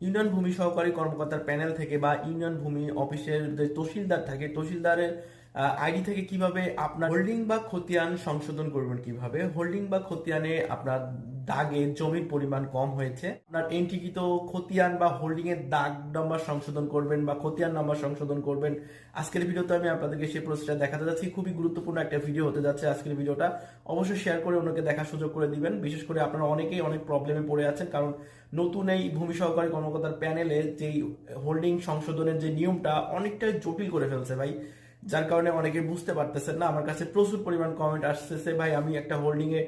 Union ভূমি সহকারী কর্মকর্তার প্যানেল থেকে বা ইউনিয়ন ভূমি অফিসের যে তহসিলদার থাকে, তহসিলদারের আইডি থেকে কীভাবে আপনার হোল্ডিং বা খতিয়ান সংশোধন করবেন কীভাবে? হোল্ডিং বা খতিয়ানে আপনার দাগে জমির পরিমাণ কম হয়েছে। আপনার এন্ট্রিকৃত খতিয়ান বা হোল্ডিং এর দাগ নম্বর সংশোধন করবেন বা খতিয়ান নাম্বার সংশোধন করবেন। আজকের ভিডিওতে আমি আপনাদেরকে সেই প্রসেসটা দেখাতে যাচ্ছি। খুবই গুরুত্বপূর্ণ একটা ভিডিও হতে যাচ্ছে আজকের ভিডিওটা। অবশ্যই শেয়ার করে অন্যকে দেখার সুযোগ করে দিবেন। বিশেষ করে আপনারা অনেকেই অনেক প্রবলেমে পড়ে আছেন, কারণ নতুন এই ভূমি সহকারী কর্মকর্তার প্যানেলে যেই হোল্ডিং সংশোধনের যে নিয়মটা অনেকটাই জটিল করে ফেলছে ভাই। যার কারণে অনেকে বুঝতে পারতেছেন না। আমার কাছে প্রচুর পরিমাণ কমেন্ট আসতেছে। ভাই, আমি একটা হোল্ডিং এ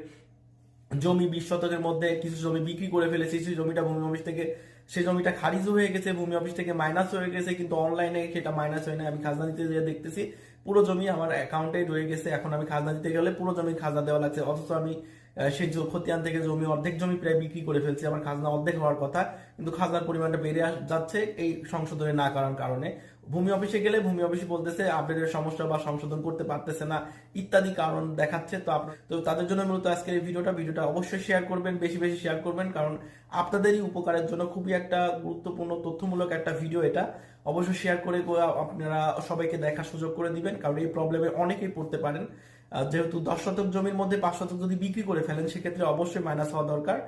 জমি বিশ শতকের মধ্যে কিছু জমি বিক্রি করে ফেলেছি, সেই জমিটা ভূমি অফিস থেকে, সেই জমিটা খারিজ হয়ে গেছে, ভূমি অফিস থেকে মাইনাস হয়ে গেছে, কিন্তু অনলাইনে সেটা মাইনাস হয় না আমি খাজনা দিতে যেয়ে দেখতেছি, পুরো জমি আমার অ্যাকাউন্টে রয়ে গেছে, এখন আমি খাজনা দিতে গেলে পুরো জমি খাজনা দেওয়া লাগছে, অথচ আমি সেই খতিয়ান থেকে জমি, অর্ধেক জমি প্রায় বিক্রি করে ফেলছি, আমার খাজনা অর্ধেক হওয়ার কথা, কিন্তু খাজনার পরিমাণটা বেড়ে যাচ্ছে এই সংশোধনে না করার কারণে। ভূমি অফিসে গেলে ভূমি অফিসে বলতেছে আপডেটের সমস্যা বা সংশোধন করতে পারতেছে না, ইত্যাদি কারণ দেখাচ্ছে। তো তো তাদের জন্য মূলত আজকের এই ভিডিওটা ভিডিওটা অবশ্যই শেয়ার করবেন, বেশি বেশি শেয়ার করবেন, কারণ আপনাদেরই উপকারের জন্য খুবই একটা গুরুত্বপূর্ণ, তথ্যমূলক একটা ভিডিও এটা। অবশ্যই শেয়ার করে আপনারা সবাইকে দেখার সুযোগ করে দিবেন, কারণ এই প্রবলেমে অনেকেই পড়তে পারেন। যেহেতু দশ শতক জমির মধ্যে পাঁচ শতক যদি বিক্রি করে ফেলেন, সেক্ষেত্রে অবশ্যই মাইনাস হওয়া দরকার।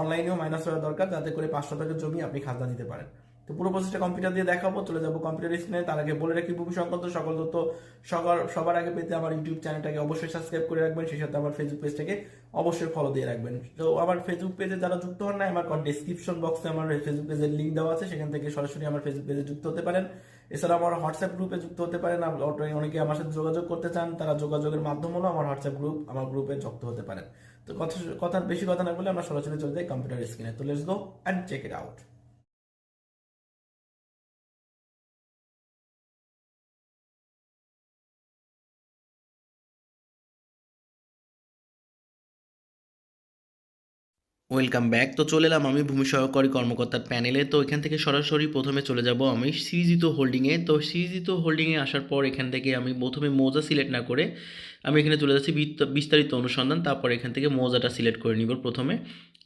অনলাইনেও মাইনাস হওয়া দরকার, যাতে করে পাঁচ শতকের জমি আপনি খাজনা দিতে পারেন। তো পুরো প্রসেসটা কম্পিউটার দিয়ে দেখাবো, চলে যাব কম্পিউটার স্ক্রিনে তার আগে বলে রাখি, ভূমি সংক্রান্ত সকল তথ্য সবার সবার আগে পেতে আমার ইউটিউব চ্যানেলটাকে অবশ্যই সাবস্ক্রাইব করে রাখবেন। সেই সাথে আমার ফেসবুক পেজটাকে অবশ্যই ফলো দিয়ে রাখবেন। তো আমার ফেসবুক পেজে যারা যুক্ত হন না আমার ডিসক্রিপশন বক্সে আমার ফেসবুক পেজের লিঙ্ক দেওয়া আছে। সেখান থেকে সরাসরি আমার ফেসবুক পেজে যুক্ত হতে পারেন। এছাড়া আমার হোয়াটসঅ্যাপ গ্রুপে যুক্ত হতে পারেন অনেকে আমার সাথে যোগাযোগ করতে চান, তারা যোগাযোগের মাধ্যম হলো আমার হোয়াটসঅ্যাপ গ্রুপ আমার গ্রুপে যুক্ত হতে পারেন। তো কথা কথা বেশি কথা না বলে আমরা সরাসরি চলে যাই কম্পিউটার স্ক্রিনে তো let's go and check it out welcome back তো চলে এলাম আমি ভূমি সহকারী কর্মকর্তার প্যানেলে তো এখান থেকে সরাসরি প্রথমে চলে যাব আমি সিরিজিত হোল্ডিংয়ে তো সিরিজিত হোল্ডিংয়ে আসার পর এখান থেকে আমি প্রথমে মোজা সিলেক্ট না করে আমি এখানে চলে যাচ্ছি বিস্তারিত অনুসন্ধান। তারপর এখান থেকে মোজাটা সিলেক্ট করে নিব প্রথমে।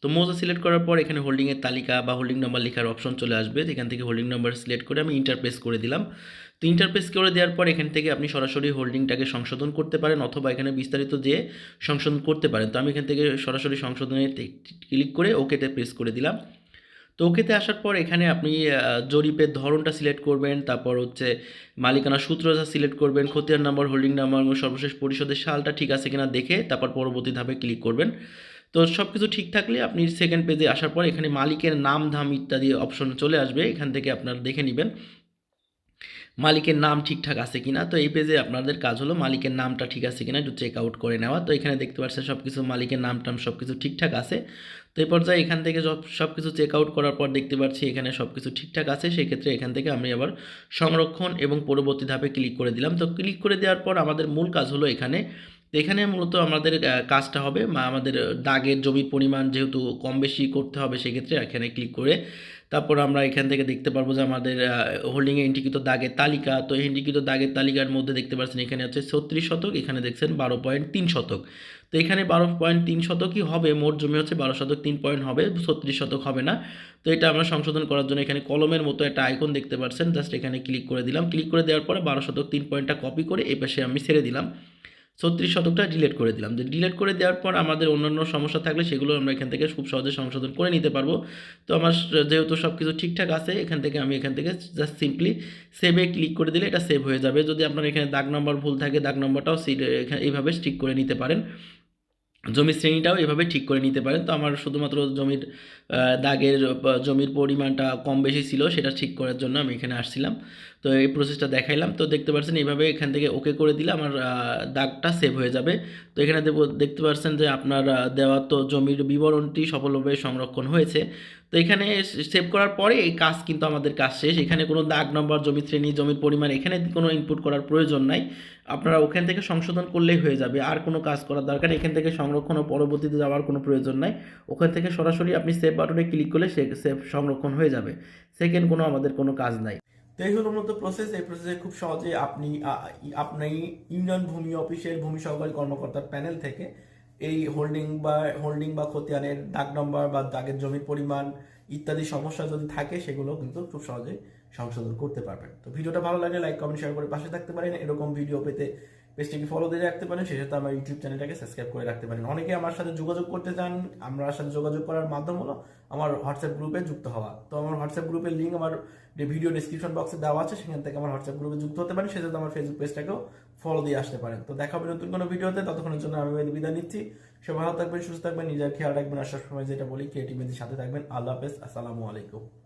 তো মোজা সিলেক্ট করার পর এখানে হোল্ডিংয়ের তালিকা বা হোল্ডিং নাম্বার লেখার অপশন চলে আসবে। এখান থেকে হোল্ডিং নাম্বার সিলেক্ট করে আমি ইন্টারপ্রেস করে দিলাম। তো ইন্টারপ্রেস করে দেওয়ার পর এখান থেকে আপনি সরাসরি হোল্ডিংটাকে সংশোধন করতে পারেন অথবা এখানে বিস্তারিত যে সংশোধন করতে পারেন। তো আমি এখান থেকে সরাসরি সংশোধনে ক্লিক করে ওকেতে প্রেস করে দিলাম। তো ওকেতে আসার পর এখানে আপনি জরিপের ধরনটা সিলেক্ট করবেন, তারপর হচ্ছে মালিকানা সূত্রটা সিলেক্ট করবেন, খতিয়ান নাম্বার হোল্ডিং নাম্বার এবং সর্বশেষ পরিষদের সালটা ঠিক আছে কিনা দেখে তারপর পরবর্তী ধাপে ক্লিক করবেন। তো সব কিছু ঠিক থাকলে আপনি সেকেন্ড পেজে আসার পর এখানে মালিকের নাম, ধাম ইত্যাদি অপশন চলে আসবে। এখান থেকে আপনারা দেখে নেবেন। মালিকের নাম ঠিকঠাক আছে কিনা, তো এই পেজে আপনাদের কাজ হলো মালিকের নামটা ঠিক আছে কিনা একটু চেক আউট করে নেওয়া। তো এখানে দেখতে পাচ্ছেন সব কিছু মালিকের নাম টাম সব কিছু ঠিকঠাক আছে। তো এই পর্যায়ে এখান থেকে সব কিছু চেক আউট করার পর দেখতে পাচ্ছি এখানে সব কিছু ঠিকঠাক আছে। সেক্ষেত্রে এখান থেকে আমি আবার সংরক্ষণ এবং পরবর্তী ধাপে ক্লিক করে দিলাম। তো ক্লিক করে দেওয়ার পর আমাদের মূল কাজ হলো এখানে এখানে মূলত আমাদের কাজটা হবে আমাদের দাগের জমির পরিমাণ যেহেতু কম বেশি করতে হবে সেক্ষেত্রে এখানে ক্লিক করে তারপর আমরা এখান থেকে দেখতে পারব যে আমাদের হোল্ডিংয়ে ইন্ডিকৃত দাগের তালিকা। তো ইন্ডিকৃত দাগের তালিকার মধ্যে দেখতে পাচ্ছেন এখানে হচ্ছে ছত্রিশ শতক, এখানে দেখছেন বারো পয়েন্ট তিন শতক। তো এখানে বারো পয়েন্ট তিন শতকই হবে, মোট জমি হচ্ছে বারো শতক, তিন পয়েন্ট হবে, ছত্রিশ শতক হবে না। তো এটা আমরা সংশোধন করার জন্য এখানে কলমের মতো একটা আইকন দেখতে পাচ্ছেন জাস্ট এখানে ক্লিক করে দিলাম। ক্লিক করে দেওয়ার পরে বারো শতক, তিন পয়েন্টটা কপি করে এই পাশে আমি ছেড়ে দিলাম। ছত্রিশ শতকটা ডিলেট করে দিলাম। যে ডিলেট করে দেওয়ার পর আমাদের অন্যান্য সমস্যা থাকলে সেগুলো আমরা এখান থেকে খুব সহজে সংশোধন করে নিতে পারব। তো আমার যেহেতু সব কিছু ঠিকঠাক আছে, এখান থেকে আমি এখান থেকে জাস্ট সিম্পলি সেভে ক্লিক করে দিলে এটা সেভ হয়ে যাবে। যদি আপনার এখানে দাগ নম্বর ভুল থাকে, দাগ নম্বরটাও এইভাবে ঠিক করে নিতে পারেন। জমির শ্রেণীটাও এভাবে ঠিক করে নিতে পারেন। তো আমার শুধুমাত্র জমির দাগের, জমির পরিমাণটা কম বেশি ছিল, সেটা ঠিক করার জন্য আমি এখানে আসছিলাম। তো এই প্রসেসটা দেখাইলাম। তো দেখতে পাচ্ছেন এইভাবে এখান থেকে ওকে করে দিলে আমার দাগটা সেভ হয়ে যাবে। তো এখানে দেখতে পাচ্ছেন যে আপনার দেওয়া তো জমির বিবরণটি সফলভাবে সংরক্ষণ হয়েছে। তো এখানে সেভ করার পরে এই কাজ কিন্তু আমাদের কাজ শেষ। এখানে কোনো দাগ, নম্বর, জমি শ্রেণি, জমির পরিমাণ এখানে কোনো ইনপুট করার প্রয়োজন নাই। আপনারা ওখান থেকে সংশোধন করলেই হয়ে যাবে। আর কোনো কাজ করার দরকার। এখান থেকে সংরক্ষণ ও পরবর্তীতে যাওয়ার কোনো প্রয়োজন নাই। ওখান থেকে সরাসরি আপনি সেভ বাটনে ক্লিক করলে সে সেভ সংরক্ষণ হয়ে যাবে। সেকেন্ড কোনো আমাদের কোনো কাজ নাই। তো এই হলো মূলত প্রসেস এই প্রসেসে খুব সহজে আপনি আপনি ইউনিয়ন ভূমি অফিসের ভূমি সহকারী কর্মকর্তার প্যানেল থেকে এই হোল্ডিং বা হোল্ডিং বা খতিয়ানের দাগ নম্বর বা দাগের জমির পরিমাণ ইত্যাদি সমস্যা যদি থাকে, সেগুলো কিন্তু খুব সহজে সংশোধন করতে পারবেন। তো ভিডিওটা ভালো লাগলে লাইক কমেন্ট শেয়ার করে পাশে থাকতে পারেন। এরকম ভিডিও পেতে পেজটিকে ফলো দিয়ে রাখতে পারেন। সাথে আমার ইউটিউব চ্যানেলটাকে সাবস্ক্রাইব করে রাখতে পারেন। অনেকে আমার সাথে যোগাযোগ করতে চান, আমার সাথে যোগাযোগ করার মাধ্যম হলো আমার হোয়াটসঅ্যাপ গ্রুপে যুক্ত হওয়া। তো আমার হোয়াটসঅ্যাপ গ্রুপের লিঙ্ক আমার ভিডিও ডিসক্রিপশন বক্সে দেওয়া আছে, সেখান থেকে আমার হোয়াটসঅ্যাপ গ্রুপে যুক্ত হতে পারেন। সেটা আমার ফেসবুক পেজটাকেও ফলো দিয়ে আসতে পারেন। তো দেখা হবে নতুন কোনো ভিডিওতে ততক্ষণের জন্য আমি বিদায় নিচ্ছি। সে ভালো থাকবেন, সুস্থ থাকবেন, নিজের খেয়াল রাখবেন আর সবসময় যেটা বলি ক্রিয়েটিভ সাথে থাকবেন। আল্লাহ হাফেজ। আসসালামু আলাইকুম।